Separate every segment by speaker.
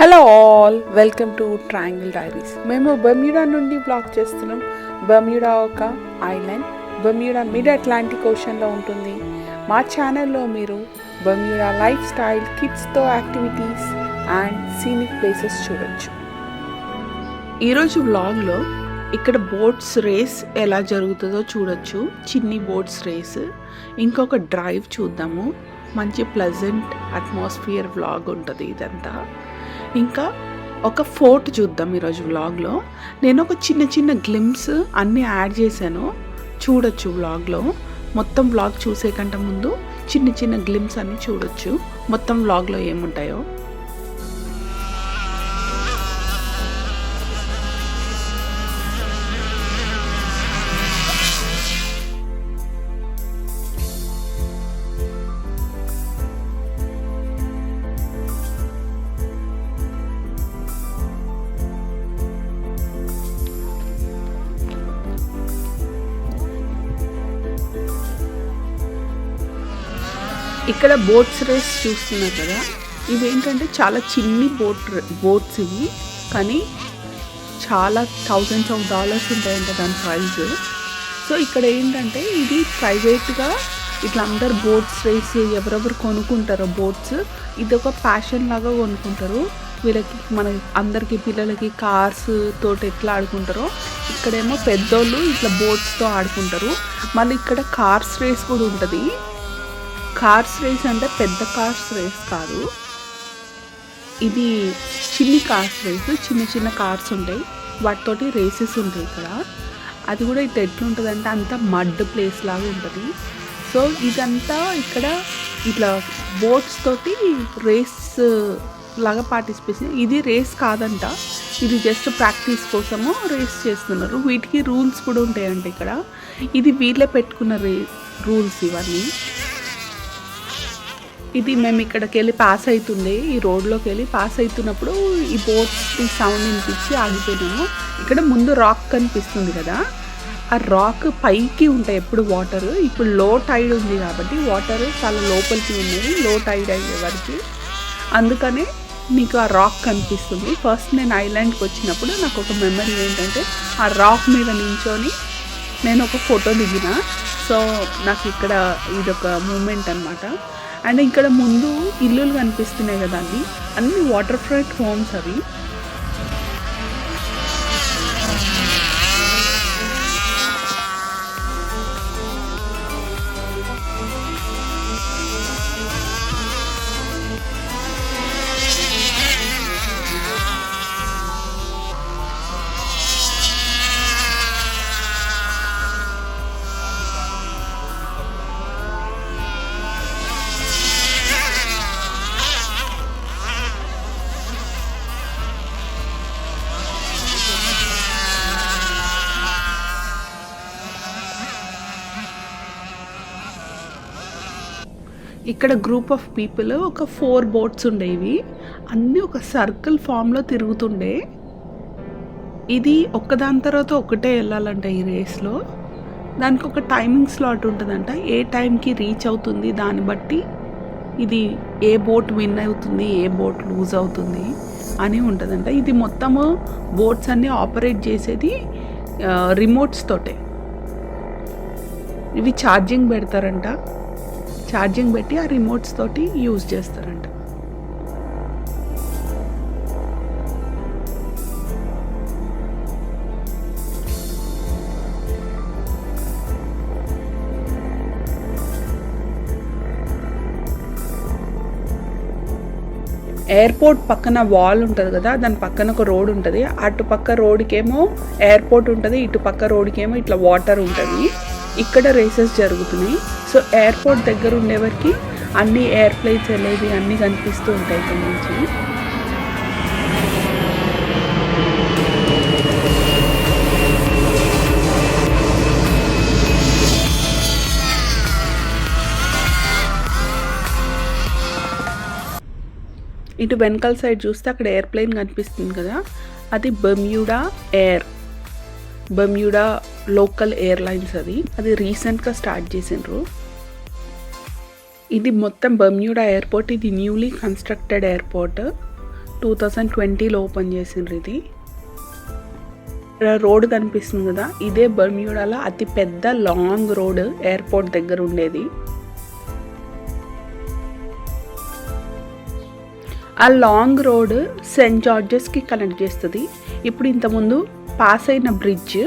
Speaker 1: Hello all welcome to triangle diaries మేము Bermuda నుండి blog చేస్తున్నాం. బర్మ్యూడా ఒక ఐలాండ్ బర్మ్యూడా మిడ్ అట్లాంటిక్ ఓషన్లో ఉంటుంది. మా ఛానల్లో మీరు బర్మ్యూడా లైఫ్ స్టైల్ కిడ్స్తో యాక్టివిటీస్ అండ్ సీనిక్ ప్లేసెస్ చూడొచ్చు ఈరోజు వ్లాగ్లో ఇక్కడ బోట్స్ రేస్ ఎలా జరుగుతుందో చూడొచ్చు. చిన్ని బోట్స్ రేస్ ఇంకొక డ్రైవ్ చూద్దాము. మంచి ప్లజెంట్ అట్మాస్ఫియర్ వ్లాగ్ ఉంటుంది ఇదంతా. ఇంకా ఒక ఫోర్ట్ చూద్దాం ఈరోజు వ్లాగ్లో. నేను ఒక చిన్న చిన్న గ్లిమ్స్ అన్నీ యాడ్ చేశాను. చూడొచ్చు వ్లాగ్లో. మొత్తం వ్లాగ్ చూసే కంటే ముందు చిన్న చిన్న గ్లిమ్స్ అన్నీ చూడొచ్చు. మొత్తం వ్లాగ్లో ఏముంటాయో. ఇక్కడ బోట్స్ రేస్ చూస్తున్నారు కదా. ఇవేంటంటే ఏంటంటే చాలా చిన్ని బోట్ బోట్స్ ఇవి. కానీ చాలా థౌజండ్స్ ఆఫ్ డాలర్స్ ఉంటాయంట దాని ప్రైస్. సో ఇక్కడ ఏంటంటే ఇది ప్రైవేట్గా ఇట్లా అందరు బోట్స్ రేస్ ఎవరెవరు కొనుక్కుంటారో బోట్స్ ఇది ఒక ప్యాషన్ లాగా కొనుక్కుంటారు. వీళ్ళకి మన అందరికి పిల్లలకి కార్స్ తోటి ఎట్లా ఆడుకుంటారో ఇక్కడేమో పెద్దోళ్ళు ఇట్లా బోట్స్తో ఆడుకుంటారు. మళ్ళీ ఇక్కడ కార్స్ రేస్ కూడా ఉంటుంది. కార్స్ రేస్ అంటే పెద్ద కార్స్ రేస్ కాదు. ఇది చిన్ని కార్స్ రేస్ చిన్న చిన్న కార్స్ ఉంటాయి. వాటితోటి రేసెస్ ఉంటాయి ఇక్కడ. అది కూడా ఇట్లా ఎట్లుంటుంది అంటే అంతా మడ్ ప్లేస్ లాగా ఉంటుంది. సో ఇదంతా ఇక్కడ ఇట్లా బోట్స్ తోటి రేస్ లాగా పార్టిసిపేషన్. ఇది రేస్ కాదంట. ఇది జస్ట్ ప్రాక్టీస్ కోసము రేస్ చేస్తున్నారు. వీటికి రూల్స్ కూడా ఉంటాయంట ఇక్కడ. ఇది వీళ్ళే పెట్టుకున్న రే రూల్స్ ఇవన్నీ. ఇది మేము ఇక్కడికి వెళ్ళి పాస్ అవుతుండే ఈ రోడ్లోకి వెళ్ళి పాస్ అవుతున్నప్పుడు ఈ బోట్ సౌండ్ వినిపించి ఆగిపోయినాము. ఇక్కడ ముందు రాక్ కనిపిస్తుంది కదా. ఆ రాక్ పైకి ఉంటాయి ఎప్పుడు వాటర్ ఇప్పుడు లో టైడ్ ఉంది కాబట్టి వాటర్ చాలా లోపలికి ఉన్నది. లో టైడ్ అయ్యే వరకు. అందుకనే మీకు ఆ రాక్ కనిపిస్తుంది. ఫస్ట్ నేను ఐలాండ్కి వచ్చినప్పుడు నాకు ఒక మెమరీ ఏంటంటే ఆ రాక్ మీద నించొని నేను ఒక ఫోటో దిగిన. సో నాకు ఇక్కడ ఇదొక మూమెంట్ అనమాట అండ్ ఇక్కడ ముందు ఇల్లులు కనిపిస్తున్నాయి కదా అన్ని అన్ని వాటర్ ఫ్రంట్ హోమ్స్ అవి. ఇక్కడ గ్రూప్ ఆఫ్ పీపుల్ ఒక ఫోర్ బోట్స్ ఉండేవి అన్నీ ఒక సర్కిల్ ఫామ్లో తిరుగుతుండే. ఇది ఒక్కదాని తర్వాత ఒకటే వెళ్ళాలంట ఈ రేస్లో దానికి ఒక టైమింగ్ స్లాట్ ఉంటుందంట. ఏ టైంకి రీచ్ అవుతుంది దాన్ని బట్టి ఇది ఏ బోట్ విన్ అవుతుంది ఏ బోట్ లూజ్ అవుతుంది అని ఉంటుందంట. ఇది మొత్తము బోట్స్ అన్నీ ఆపరేట్ చేసేది రిమోట్స్ తోటే. ఇవి ఛార్జింగ్ పెడతారంట. ఛార్జింగ్ పెట్టి ఆ రిమోట్స్ తోటి యూజ్ చేస్తారంట. ఎయిర్పోర్ట్ పక్కన వాల్ ఉంటుంది కదా దాని పక్కన ఒక రోడ్ ఉంటుంది. అటు పక్క రోడ్కేమో ఎయిర్పోర్ట్ ఉంటుంది ఇటు పక్క రోడ్కేమో ఇట్లా వాటర్ ఉంటుంది. ఇక్కడ రేసెస్ జరుగుతున్నాయి. సో ఎయిర్పోర్ట్ దగ్గర ఉండేవరకు అన్ని ఎయిర్ప్లేన్స్ అనేవి అన్నీ కనిపిస్తూ ఉంటాయి ఇక్కడ నుంచి. ఇటు వెనకాల సైడ్ చూస్తే అక్కడ ఎయిర్ప్లేన్ కనిపిస్తుంది కదా. అది Bermuda air. Bermuda local airlines అది. అది రీసెంట్గా స్టార్ట్ చేసిండ్రు. ఇది మొత్తం బమ్యూడా ఎయిర్పోర్ట్ ఇది newly constructed airport two thousand ట్వంటీలో ఓపెన్ చేసిండ్రు ఇది. రోడ్ కనిపిస్తుంది కదా ఇదే బర్మ్యూడాలో అతి పెద్ద లాంగ్ రోడ్ ఎయిర్పోర్ట్ దగ్గర ఉండేది. ఆ లాంగ్ రోడ్ సెయింట్ జార్జెస్కి కనెక్ట్ చేస్తుంది. ఇప్పుడు ఇంతకుముందు పాస్ అయిన బ్రిడ్జ్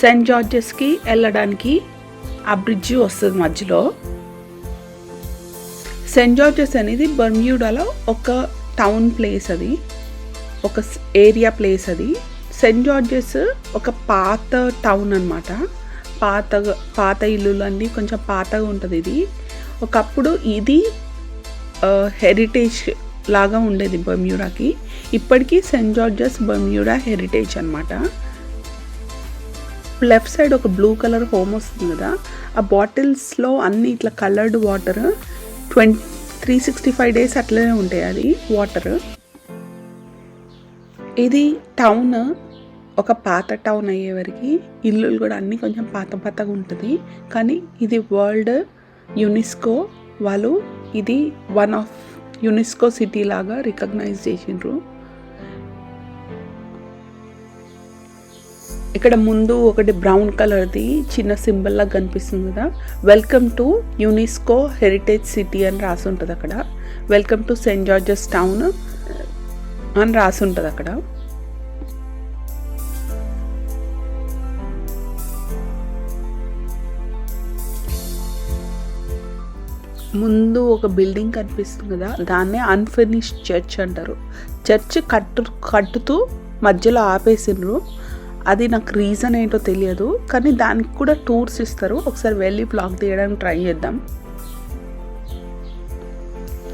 Speaker 1: సెయింట్ జార్జెస్కి వెళ్ళడానికి ఆ బ్రిడ్జ్ వస్తుంది మధ్యలో. సెయింట్ జార్జెస్ అనేది బర్మ్యూడాలో ఒక టౌన్ ప్లేస్ అది ఒక ఏరియా ప్లేస్ అది. సెయింట్ జార్జెస్ ఒక పాత టౌన్ అనమాట పాత పాత ఇల్లులు అన్నీ కొంచెం పాతగా ఉంటుంది ఇది. ఒకప్పుడు ఇది హెరిటేజ్ లాగా ఉండేది బర్మ్యూరాకి ఇప్పటికీ సెయింట్ జార్జెస్ బర్మ్యూరా హెరిటేజ్ అనమాట లెఫ్ట్ సైడ్ ఒక బ్లూ కలర్ హోమ్ వస్తుంది కదా ఆ బాటిల్స్లో అన్ని ఇట్లా coloured water twenty three sixty five days అట్లనే ఉంటాయి అది వాటర్. ఇది టౌన్ ఒక పాత టౌన్ అయ్యేవరకు ఇల్లులు కూడా అన్నీ కొంచెం పాత పాతగా ఉంటుంది. కానీ ఇది వరల్డ్ యునెస్కో వాళ్ళు ఇది వన్ ఆఫ్ యునెస్కో సిటీ లాగా రికగ్నైజ్ చేసిండ్రు ఇక్కడ ముందు ఒకటి బ్రౌన్ కలర్ది చిన్న సింబల్ లాగా కనిపిస్తుంది కదా. Welcome to UNESCO heritage city అని రాసి ఉంటుంది అక్కడ. Welcome to saint George's town అని రాసి ఉంటుంది అక్కడ. ముందు ఒక బిల్డింగ్ కనిపిస్తుంది కదా దాన్నే అన్ఫినిష్డ్ చర్చ్ అంటారు. చర్చ్ కట్టు కట్టుతూ మధ్యలో ఆపేసిండ్రు అది నాకు రీజన్ ఏంటో తెలియదు కానీ దానికి కూడా టూర్స్ ఇస్తారు. ఒకసారి వెళ్ళి బ్లాగ్ తీయడానికి ట్రై చేద్దాం.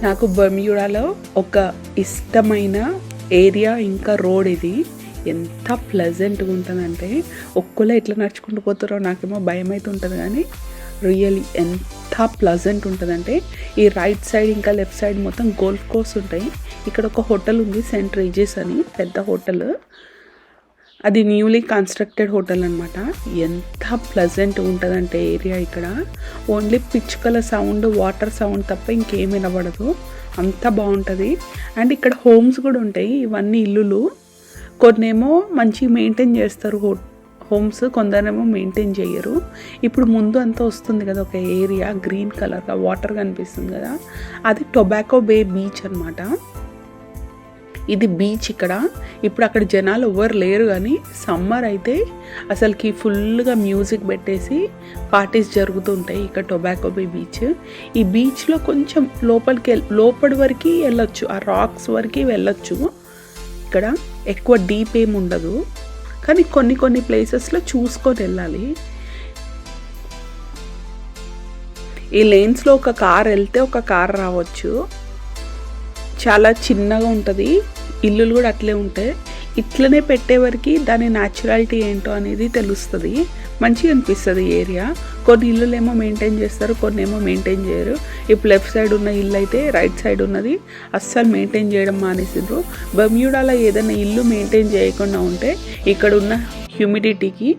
Speaker 1: నాకు బర్మ్యూడాలో ఒక ఇష్టమైన ఏరియా ఇంకా రోడ్ ఇది. ఎంత ప్లెజెంట్గా ఉంటుందంటే ఒక్కలో ఎట్లా నడుచుకుంటూ పోతారో నాకేమో భయం అయితే ఉంటుంది కానీ రియలీ ఎంత ప్లజెంట్ ఉంటుందంటే ఈ రైట్ సైడ్ ఇంకా లెఫ్ట్ సైడ్ మొత్తం గోల్ఫ్ కోర్స్ ఉంటాయి. ఇక్కడ ఒక హోటల్ ఉంది సెంట్ రేజెస్ అని పెద్ద హోటల్ అది న్యూలీ కన్స్ట్రక్టెడ్ హోటల్ అనమాట ఎంత ప్లజెంట్ ఉంటుందంటే ఏరియా ఇక్కడ. ఓన్లీ పిచ్చుకల సౌండ్ వాటర్ సౌండ్ తప్ప ఇంకేం వినబడదు. అంత బాగుంటుంది. అండ్ ఇక్కడ హోమ్స్ కూడా ఉంటాయి ఇవన్నీ ఇల్లులు. కొన్నేమో మంచి మెయింటైన్ చేస్తారు హో హోమ్స్ కొందరేమో మెయింటైన్ చేయరు. ఇప్పుడు ముందు అంతా వస్తుంది కదా ఒక ఏరియా గ్రీన్ కలర్గా వాటర్ కనిపిస్తుంది కదా అది టొబాకో బే బీచ్ అనమాట ఇది బీచ్ ఇక్కడ. ఇప్పుడు అక్కడ జనాలు ఎవరు లేరు కానీ సమ్మర్ అయితే అసలుకి ఫుల్గా మ్యూజిక్ పెట్టేసి పార్టీస్ జరుగుతూ ఉంటాయి ఇక్కడ టొబాకో బే బీచ్. ఈ బీచ్లో కొంచెం లోపలికి లోపలి వరకు వెళ్ళొచ్చు. ఆ రాక్స్ వరకు వెళ్ళొచ్చు. ఇక్కడ ఎక్కువ డీప్ ఏమి ఉండదు. కానీ కొన్ని కొన్ని ప్లేసెస్లో చూసుకొని వెళ్ళాలి. ఈ లేన్స్లో ఒక కార్ వెళ్తే ఒక కార్ రావచ్చు. చాలా చిన్నగా ఉంటుంది. ఇల్లులు కూడా అట్లే ఉంటాయి. ఇట్లనే పెట్టేవరకు దాని న్యాచురాలిటీ ఏంటో అనేది తెలుస్తుంది. మంచిగా అనిపిస్తుంది ఏరియా. కొన్ని ఇల్లులు ఏమో మెయింటైన్ చేస్తారు కొన్ని ఏమో మెయింటైన్ చేయరు. ఇప్పుడు లెఫ్ట్ సైడ్ ఉన్న ఇల్లు అయితే రైట్ సైడ్ ఉన్నది. అస్సలు మెయింటైన్ చేయడం మానేసిండ్రు. బమ్యూడాలో ఏదైనా ఇల్లు మెయింటైన్ చేయకుండా ఉంటే ఇక్కడ ఉన్న హ్యూమిడిటీకి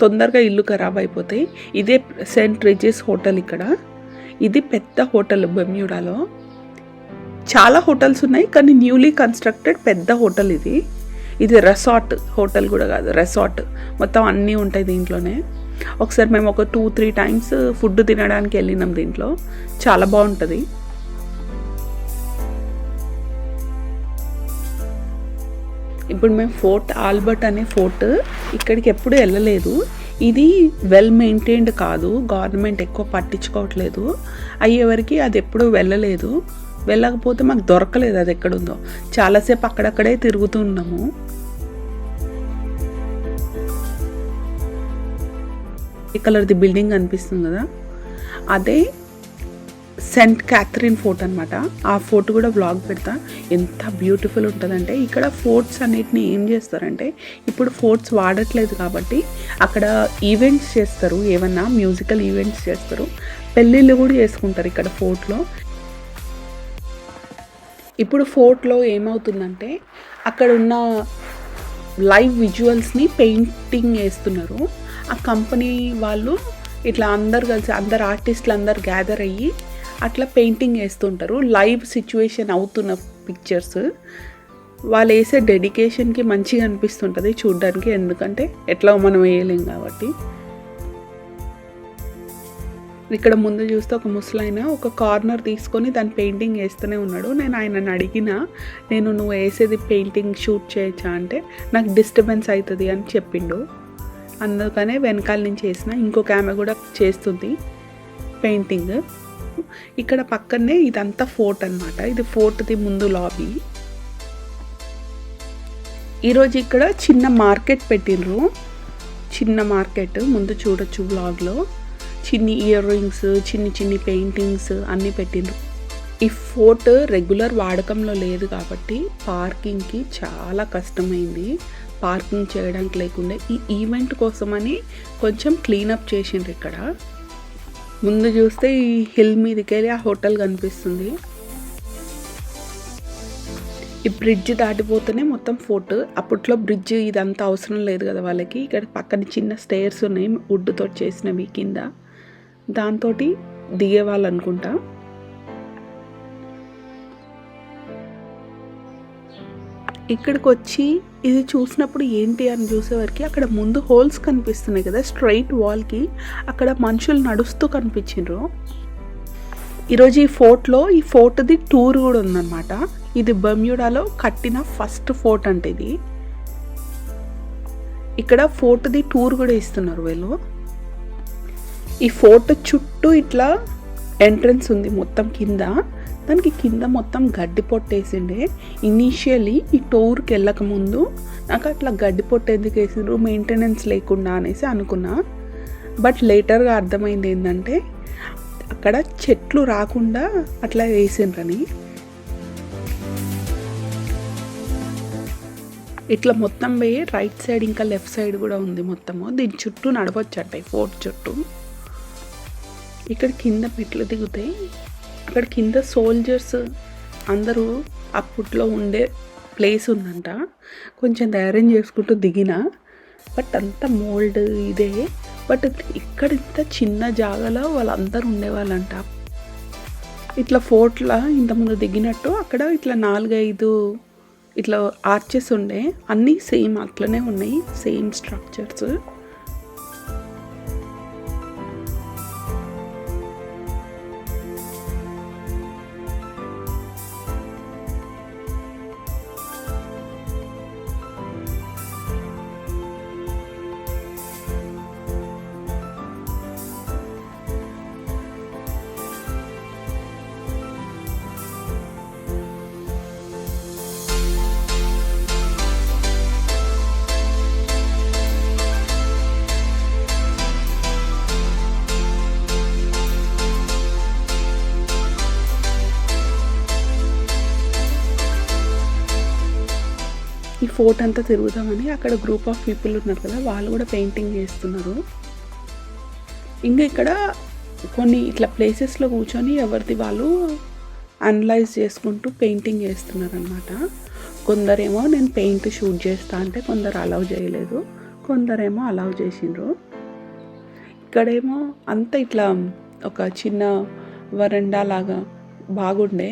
Speaker 1: తొందరగా ఇల్లు ఖరాబ్ అయిపోతాయి. ఇదే సెంట్ రిజెస్ హోటల్ ఇక్కడ. ఇది పెద్ద హోటల్ బమ్యూడాలో. చాలా హోటల్స్ ఉన్నాయి కానీ న్యూలీ కన్స్ట్రక్టెడ్ పెద్ద హోటల్ ఇది. ఇది రెసార్ట్ హోటల్ కూడా కాదు రెసార్ట్ మొత్తం అన్నీ ఉంటాయి దీంట్లోనే. ఒకసారి మేము ఒక టూ త్రీ టైమ్స్ ఫుడ్ తినడానికి వెళ్ళినాం దీంట్లో. చాలా బాగుంటుంది. ఇప్పుడు మేము ఫోర్ట్ ఆల్బర్ట్ అనే ఫోర్ట్ ఇక్కడికి ఎప్పుడు వెళ్ళలేదు. ఇది వెల్ మెయింటైన్డ్ కాదు గవర్నమెంట్ ఎక్కువ పట్టించుకోవట్లేదు. అయ్యేవరకు అది ఎప్పుడు వెళ్ళలేదు. వెళ్ళకపోతే మాకు దొరకలేదు అది ఎక్కడుందో. చాలాసేపు అక్కడక్కడే తిరుగుతున్నాము ఈ కలర్ది బిల్డింగ్ అనిపిస్తుంది కదా? అదే సెంట్ క్యాథరిన్ ఫోర్ట్ అనమాట ఆ ఫోర్ట్ కూడా బ్లాగ్ పెడతా. ఎంత బ్యూటిఫుల్ ఉంటుందంటే ఇక్కడ ఫోర్ట్స్ అన్నిటిని ఏం చేస్తారంటే ఇప్పుడు ఫోర్ట్స్ వాడట్లేదు కాబట్టి అక్కడ ఈవెంట్స్ చేస్తారు. ఏమన్నా మ్యూజికల్ ఈవెంట్స్ చేస్తారు. పెళ్ళిళ్ళు కూడా చేసుకుంటారు ఇక్కడ ఫోర్ట్లో. ఇప్పుడు ఫోర్ట్లో ఏమవుతుందంటే అక్కడ ఉన్న లైవ్ విజువల్స్ని పెయింటింగ్ వేస్తున్నారు. ఆ కంపెనీ వాళ్ళు ఇట్లా అందరు కలిసి అందరు ఆర్టిస్టులు అందరు గ్యాదర్ అయ్యి అట్లా పెయింటింగ్ వేస్తుంటారు. లైవ్ సిచ్యువేషన్ అవుతున్న పిక్చర్స్ వాళ్ళు వేసే డెడికేషన్కి మంచిగా అనిపిస్తుంటుంది చూడ్డానికి. ఎందుకంటే ఎట్లా మనం వేయలేం కాబట్టి. ఇక్కడ ముందు చూస్తే ఒక ముసలాయన ఒక కార్నర్ తీసుకొని దాని పెయింటింగ్ వేస్తూనే ఉన్నాడు. నేను ఆయనను అడిగిన నేను నువ్వు వేసేది పెయింటింగ్ షూట్ చేయొచ్చా? అంటే నాకు డిస్టర్బెన్స్ అవుతుంది అని చెప్పిండు. అందుకనే వెనకాల నుంచి వేసిన ఇంకొక ఆమె కూడా చేస్తుంది పెయింటింగ్. ఇక్కడ పక్కనే ఇదంతా ఫోర్ట్ అనమాట ఇది ఫోర్ట్ది ముందు లాబీ. ఈరోజు ఇక్కడ చిన్న మార్కెట్ పెట్టిండ్రు. చిన్న మార్కెట్ ముందు చూడొచ్చు బ్లాగ్లో చిన్ని ఇయర్ రింగ్స్ చిన్ని చిన్ని పెయింటింగ్స్ అన్నీ పెట్టిండ్రు. ఈ ఫోర్ట్ రెగ్యులర్ వాడకంలో లేదు కాబట్టి పార్కింగ్కి చాలా కష్టమైంది. పార్కింగ్ చేయడానికి లేకుండా ఈ ఈవెంట్ కోసమని కొంచెం క్లీనప్ చేసిండ్రు ఇక్కడ. ముందు చూస్తే ఈ హిల్ మీదకి వెళ్ళి ఆ హోటల్ కనిపిస్తుంది. ఈ బ్రిడ్జ్ దాటిపోతేనే మొత్తం ఫోర్ట్ అప్పట్లో బ్రిడ్జ్ ఇదంతా అవసరం లేదు కదా వాళ్ళకి. ఇక్కడ పక్కన చిన్న స్టేర్స్ ఉన్నాయి వుడ్తో చేసినవి కింద. దాంతో దిగేవాళ్ళు అనుకుంటా ఇక్కడికి వచ్చి ఇది చూసినప్పుడు ఏంటి అని చూసేవరకు అక్కడ ముందు హోల్స్ కనిపిస్తున్నాయి కదా స్ట్రైట్ వాల్కి. అక్కడ మనుషులు నడుస్తూ కనిపించిండ్రు ఈరోజు ఈ ఫోర్ట్లో ఈ ఫోర్ట్ది టూర్ కూడా ఉందన్నమాట. ఇది బమ్యూడాలో కట్టిన ఫస్ట్ ఫోర్ట్ అంటే ఇది. ఇక్కడ ఫోర్ట్ది టూర్ కూడా ఇస్తున్నారు వీళ్ళు. ఈ ఫోర్ట్ చుట్టూ ఇట్లా ఎంట్రన్స్ ఉంది మొత్తం కింద. దానికి కింద మొత్తం గడ్డి పొట్టేసిండే. ఇనీషియలీ ఈ టూర్కి వెళ్ళక ముందు నాకు అట్లా గడ్డి పొట్టు ఎందుకు వేసిండ్రు మెయింటెనెన్స్ లేకుండా అనేసి అనుకున్నా. బట్ లేటర్గా అర్థమైంది ఏంటంటే అక్కడ చెట్లు రాకుండా అట్లా వేసిండ్రని. ఇట్లా మొత్తం పోయి రైట్ సైడ్ ఇంకా లెఫ్ట్ సైడ్ కూడా ఉంది మొత్తము. దీని చుట్టూ నడవచ్చట ఈ ఫోర్ట్ చుట్టూ. ఇక్కడ కింద మెట్లు దిగుతాయి. అక్కడ కింద సోల్జర్స్ అందరూ అప్పట్లో ఉండే ప్లేస్ ఉందంట. కొంచెం ధైర్యం చేసుకుంటూ దిగిన. బట్ అంత మోల్డ్ ఇదే. బట్ ఇక్కడ ఇంత చిన్న జాగాలో వాళ్ళందరూ ఉండేవాళ్ళంట. ఇట్లా ఫోర్ట్లా ఇంతకుముందు దిగినట్టు అక్కడ ఇట్లా నాలుగైదు ఇట్లా ఆర్చెస్ ఉండే. అన్నీ సేమ్ అట్లనే ఉన్నాయి. సేమ్ స్ట్రక్చర్స్ ఫోర్ట్ అంతా తిరుగుదామని అక్కడ గ్రూప్ ఆఫ్ పీపుల్ ఉన్నారు కదా వాళ్ళు కూడా పెయింటింగ్ చేస్తున్నారు. ఇంకా ఇక్కడ కొన్ని ఇట్లా ప్లేసెస్లో కూర్చొని ఎవరిది వాళ్ళు అనలైజ్ చేసుకుంటూ పెయింటింగ్ చేస్తున్నారనమాట కొందరేమో నేను పెయింట్ షూట్ చేస్తా అంటే కొందరు అలౌ చేయలేదు కొందరేమో అలౌ చేసిండ్రు. ఇక్కడేమో అంత ఇట్లా ఒక చిన్న వరండా లాగా బాగుండే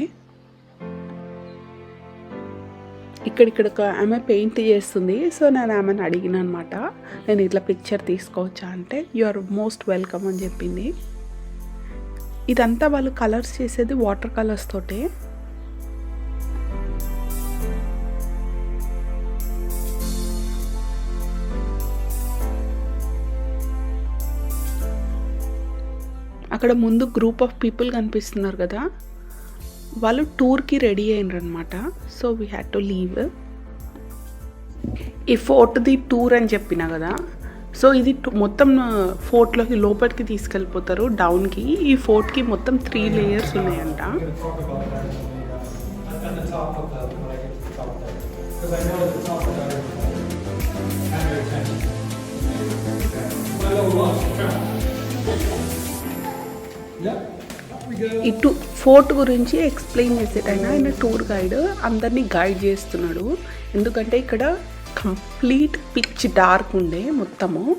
Speaker 1: ఇక్కడ ఇక్కడ ఒక ఆమె పెయింట్ చేస్తుంది. సో నేను ఆమెను అడిగిన అనమాట నేను ఇట్లా పిక్చర్ తీసుకోవచ్చా? అంటే యు ఆర్ మోస్ట్ వెల్కమ్ అని చెప్పింది. ఇదంతా వాళ్ళు కలర్స్ చేసేది వాటర్ కలర్స్ తోటే. అక్కడ ముందు గ్రూప్ ఆఫ్ పీపుల్ కనిపిస్తున్నారు కదా. వాళ్ళు టూర్కి రెడీ అయినరు అనమాట so we had to leave ఈ ఫోర్ట్ ది టూర్ అని చెప్పిన కదా? సో ఇది మొత్తం ఫోర్ట్లోకి లోపలికి తీసుకెళ్ళిపోతారు డౌన్కి. ఈ ఫోర్ట్కి మొత్తం త్రీ లేయర్స్ ఉన్నాయంట.
Speaker 2: Yeah.
Speaker 1: ఇటు ఫోర్ట్ గురించి ఎక్స్ప్లెయిన్ చేసేటైనా ఆయన టూర్ గైడ్ అందరినీ గైడ్ చేస్తున్నాడు. ఎందుకంటే ఇక్కడ కంప్లీట్ పిచ్ డార్క్ ఉండే మొత్తము.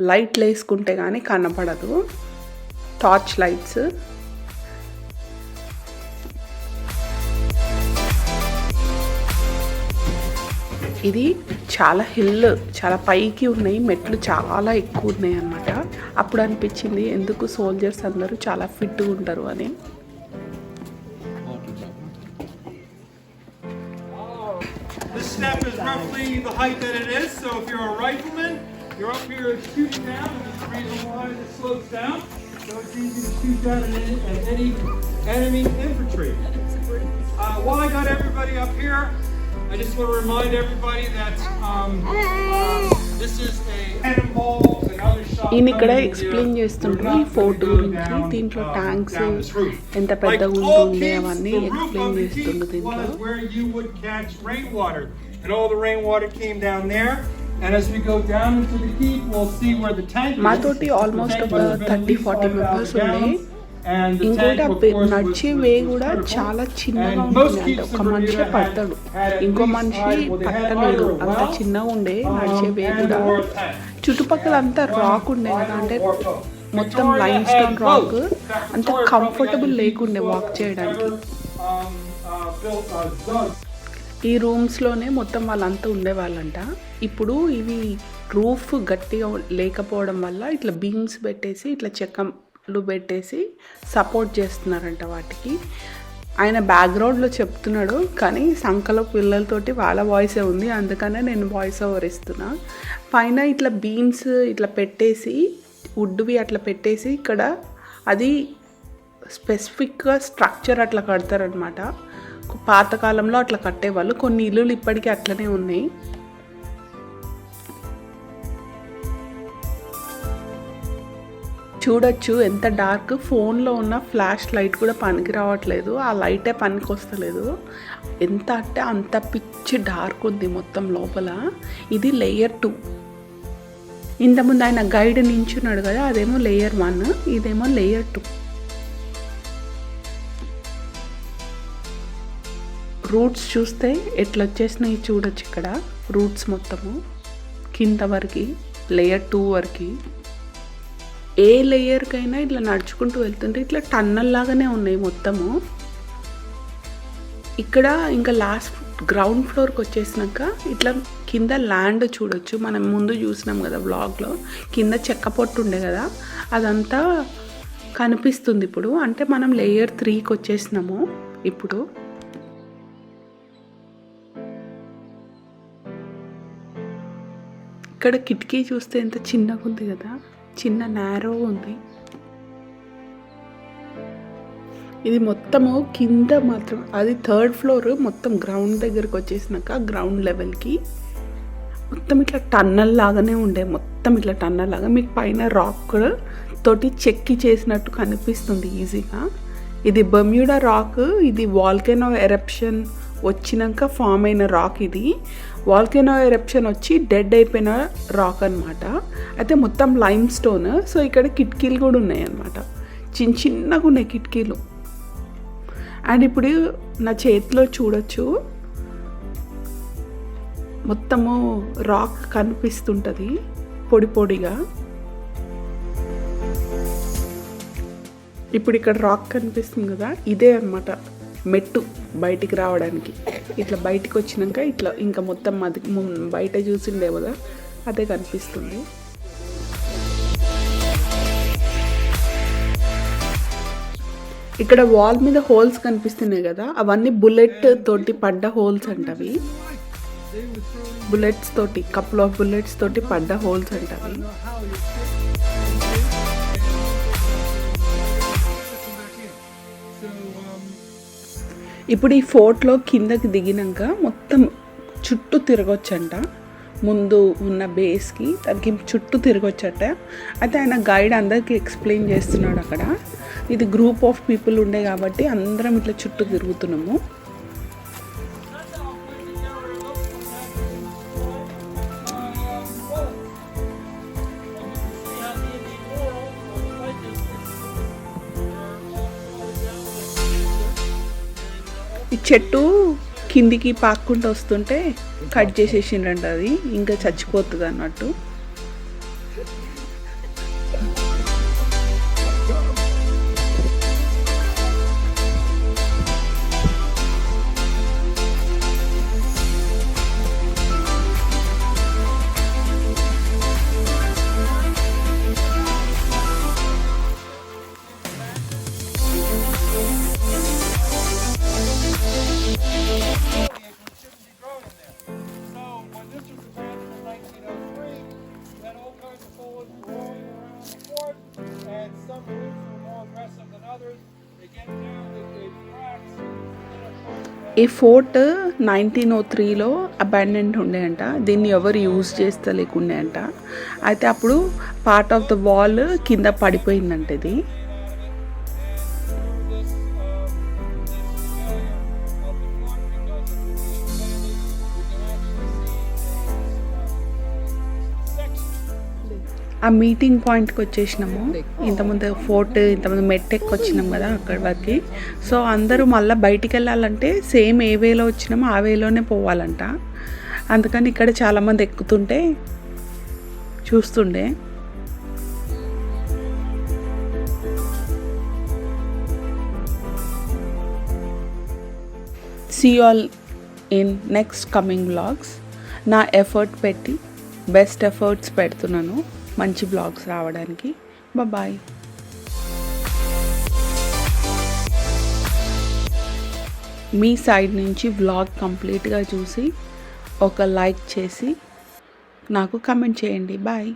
Speaker 1: లైట్లు వేసుకుంటే కానీ కనపడదు. Torch lights. ఇది చాలా హిల్ చాలా పైకి ఉన్నాయి మెట్లు చాలా ఎక్కువ ఉన్నాయి అన్నమాట. అప్పుడు అనిపించింది ఎందుకు సోల్జర్స్ అందరూ చాలా ఫిట్గా ఉంటారు అని.
Speaker 2: Uh, while I got everybody up here, I just want to remind everybody that um, uh, this is a cannonballs and other shots.
Speaker 1: ఈయన ఇక్కడ
Speaker 2: coming in
Speaker 1: ఎక్స్ప్లెయిన్
Speaker 2: here.
Speaker 1: చేస్తుండ్రు
Speaker 2: They're
Speaker 1: ఈ
Speaker 2: not
Speaker 1: ఫోర్ట్
Speaker 2: gonna go
Speaker 1: గురించి
Speaker 2: down,
Speaker 1: దీంట్లో
Speaker 2: uh,
Speaker 1: tanks
Speaker 2: down this roof.
Speaker 1: ఎంత
Speaker 2: Like
Speaker 1: పెద్దగా
Speaker 2: all
Speaker 1: ఉంటుండే
Speaker 2: keeps,
Speaker 1: అవన్నీ
Speaker 2: the roof
Speaker 1: explain
Speaker 2: of the
Speaker 1: చేస్తుండ్రు
Speaker 2: keep
Speaker 1: దీంట్లో
Speaker 2: was where you would catch rainwater, and all the rainwater came down there. And as we go down into the keep, we'll see where the tank is.
Speaker 1: మాతోటి
Speaker 2: The
Speaker 1: almost
Speaker 2: tank
Speaker 1: ఒక
Speaker 2: must have been at
Speaker 1: ఇంకోటి ఆ నడిచే వే కూడా చాలా చిన్నగా ఉంటుంది ఒక మనిషి పడతాడు. ఇంకో మనిషి
Speaker 2: పట్టలేదు.
Speaker 1: అంత చిన్నగా ఉండే నడిచే వే కూడా. చుట్టుపక్కల అంతా రాక్ ఉండే అంటే మొత్తం
Speaker 2: లైన్
Speaker 1: స్టోన్ రాక్ అంత కంఫర్టబుల్ లేకుండే వాక్ చేయడానికి. ఈ రూమ్స్లోనే మొత్తం వాళ్ళంతా ఉండేవాళ్ళంట. ఇప్పుడు ఇవి రూఫ్ గట్టిగా లేకపోవడం వల్ల ఇట్లా బీమ్స్ పెట్టేసి ఇట్లా చెక్క చెక్కలు పెట్టేసి సపోర్ట్ చేస్తున్నారంట వాటికి. ఆయన బ్యాక్గ్రౌండ్లో చెప్తున్నాడు కానీ సంకల పిల్లలతోటి వాళ్ళ వాయిసే ఉంది అందుకనే నేను వాయిస్ ఓవర్ ఇస్తున్నా. పైన ఇట్లా బీమ్స్ ఇట్లా పెట్టేసి వుడ్వి అట్లా పెట్టేసి ఇక్కడ అది స్పెసిఫిక్గా స్ట్రక్చర్ అట్లా కడతారనమాట పాతకాలంలో అట్లా కట్టేవాళ్ళు కొన్ని ఇల్లులు ఇప్పటికీ అట్లనే ఉన్నాయి. చూడొచ్చు. ఎంత డార్క్ ఫోన్లో ఉన్న ఫ్లాష్ లైట్ కూడా పనికి రావట్లేదు. ఆ లైటే పనికి వస్తలేదు. ఎంత అంటే అంత పిచ్చి డార్క్ ఉంది మొత్తం లోపల. ఇది లేయర్ టూ. ఇంతకుముందు ఆయన గైడ్ నించున్నాడు కదా అదేమో లేయర్ వన్ ఇదేమో లేయర్ టూ. రూట్స్ చూస్తే ఎట్లా వచ్చేసినాయి చూడొచ్చు ఇక్కడ. రూట్స్ మొత్తము. కింద వరకు లేయర్ టూ వరకు. ఏ లేయర్కైనా ఇట్లా నడుచుకుంటూ వెళ్తుంటే ఇట్లా టన్నల్ లాగానే ఉన్నాయి మొత్తము. ఇక్కడ ఇంకా లాస్ట్ గ్రౌండ్ ఫ్లోర్కి వచ్చేసినాక ఇట్లా కింద ల్యాండ్ చూడొచ్చు. మనం ముందు చూసినాం కదా బ్లాగ్లో కింద చెక్క పొట్టు ఉండే కదా అదంతా కనిపిస్తుంది ఇప్పుడు. అంటే మనం లేయర్ త్రీకి వచ్చేసినాము ఇప్పుడు. ఇక్కడ కిటికీ చూస్తే ఎంత చిన్నగా ఉంది కదా. చిన్న నేరో ఉంది. ఇది మొత్తము కింద మాత్రం అది థర్డ్ ఫ్లోర్ మొత్తం గ్రౌండ్ దగ్గరకు వచ్చేసినాక గ్రౌండ్ లెవెల్కి మొత్తం ఇట్లా టన్నల్ లాగానే ఉండే మొత్తం ఇట్లా టన్నల్ లాగా. మీకు పైన రాక్ తోటి చెక్కి చేసినట్టు కనిపిస్తుంది ఈజీగా ఇది బమ్యూడా రాక్ ఇది వాల్కెనో ఎరప్షన్ వచ్చినాక ఫామ్ అయిన రాక్ ఇది. వాల్కెనో ఎరప్షన్ వచ్చి డెడ్ అయిపోయిన రాక్ అనమాట అయితే మొత్తం లైమ్ స్టోన్ సో ఇక్కడ కిటికీలు కూడా ఉన్నాయి అన్నమాట చిన్న చిన్నగా ఉన్నాయి కిటికీలు. అండ్ ఇప్పుడు నా చేతిలో చూడొచ్చు. మొత్తము రాక్ కనిపిస్తుంటుంది పొడి పొడిగా. ఇప్పుడు ఇక్కడ రాక్ కనిపిస్తుంది కదా ఇదే అన్నమాట. మెట్టు బయటికి రావడానికి. ఇట్లా బయటికి వచ్చినాక ఇట్లా ఇంకా మొత్తం అది బయట చూసిండే కదా అదే కనిపిస్తుంది. ఇక్కడ వాల్ మీద హోల్స్ కనిపిస్తున్నాయి కదా అవన్నీ బుల్లెట్ తోటి పడ్డ హోల్స్ అంటవి. బుల్లెట్స్ తోటి కపుల్ ఆఫ్ బుల్లెట్స్ తోటి పడ్డ హోల్స్ అంటవి. ఇప్పుడు ఈ ఫోర్ట్లో కిందకి దిగినాక మొత్తం చుట్టూ తిరగొచ్చంట. ముందు ఉన్న బేస్కి దానికి చుట్టూ తిరగొచ్చట. అయితే ఆయన గైడ్ అందరికీ ఎక్స్ప్లెయిన్ చేస్తున్నాడు అక్కడ. ఇది గ్రూప్ ఆఫ్ పీపుల్ ఉండే కాబట్టి అందరం ఇట్లా చుట్టూ తిరుగుతున్నాము. ఈ చెట్టు కిందికి పాక్కుంటూ వస్తుంటే కట్ చేసేసిండ్రంట అది. ఇంకా చచ్చిపోతుంది అన్నట్టు ఈ ఫోర్ట్ నైన్టీన్ ఓ త్రీలో అబాండెంట్ ఉండే అంట దీన్ని ఎవరు యూజ్ చేస్తలేకుండే అంట అయితే అప్పుడు పార్ట్ ఆఫ్ ద వాల్ కింద పడిపోయిందంట ఇది. ఆ మీటింగ్ పాయింట్కి వచ్చేసినాము. ఇంతకుముందు ఫోర్ట్ ఇంతకుముందు మెట్ వచ్చినాం కదా అక్కడి వరకు. సో అందరూ మళ్ళీ బయటికి వెళ్ళాలంటే సేమ్ ఏ వేలో వచ్చినామో ఆ వేలోనే పోవాలంట. అందుకని ఇక్కడ చాలామంది ఎక్కుతుంటే చూస్తుండే. See all in next coming blogs నా ఎఫర్ట్ పెట్టి బెస్ట్ ఎఫర్ట్స్ పెడుతున్నాను. మంచి బ్లాగ్స్ రావడానికి. బాయ్ మీ సైడ్ నుంచి వ్లాగ్ కంప్లీట్గా చూసి ఒక లైక్ చేసి నాకు కమెంట్ చేయండి. బాయ్